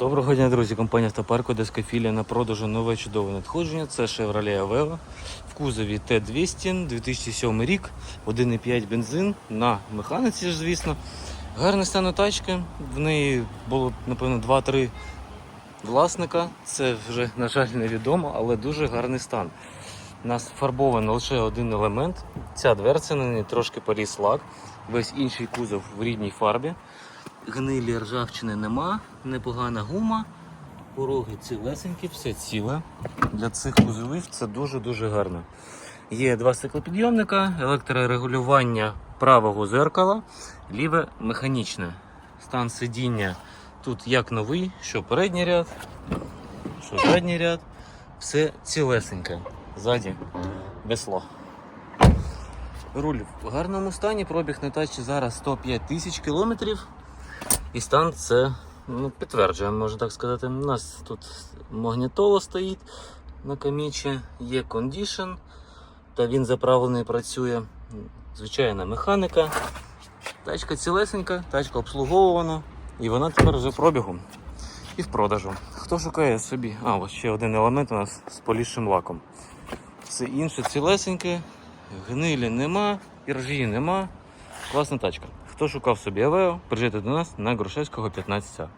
Доброго дня, друзі. Компанія Автопарк Дескофілія на продажу нове чудове надходження. Це Chevrolet Aveo в кузові Т200, 2007 рік, 1,5 бензин на механіці, звісно. Гарний стан тачки. В неї було, напевно, 2-3 власника. Це вже, на жаль, невідомо, але дуже гарний стан. У нас фарбований лише один елемент. Ця дверця на ній трошки поріс лак. Весь інший кузов в рідній фарбі. Гнилі ржавчини нема, непогана гума, пороги цілесенькі, все ціле. Для цих кузовів це дуже-дуже гарно. Є два стеклопідйомника, електрорегулювання правого зеркала, ліве механічне. Стан сидіння тут як новий, що передній ряд, що задній ряд. Все цілесеньке. Ззаді весло. Руль в гарному стані, пробіг на тачці зараз 105 тисяч кілометрів. І стан це ну, підтверджує, можна так сказати. У нас тут магнітола стоїть на камічі, є кондішн, та він заправлений працює. Звичайна механіка. Тачка цілесенька, тачка обслуговувана, і вона тепер вже пробігом і в продажу. Хто шукає собі? А, ось ще один елемент у нас з полішим лаком. Все інше цілесеньке, гнилі нема, іржі нема. Класна тачка. Хто шукав собі Авео, приїжджайте до нас на Грушевського 15А.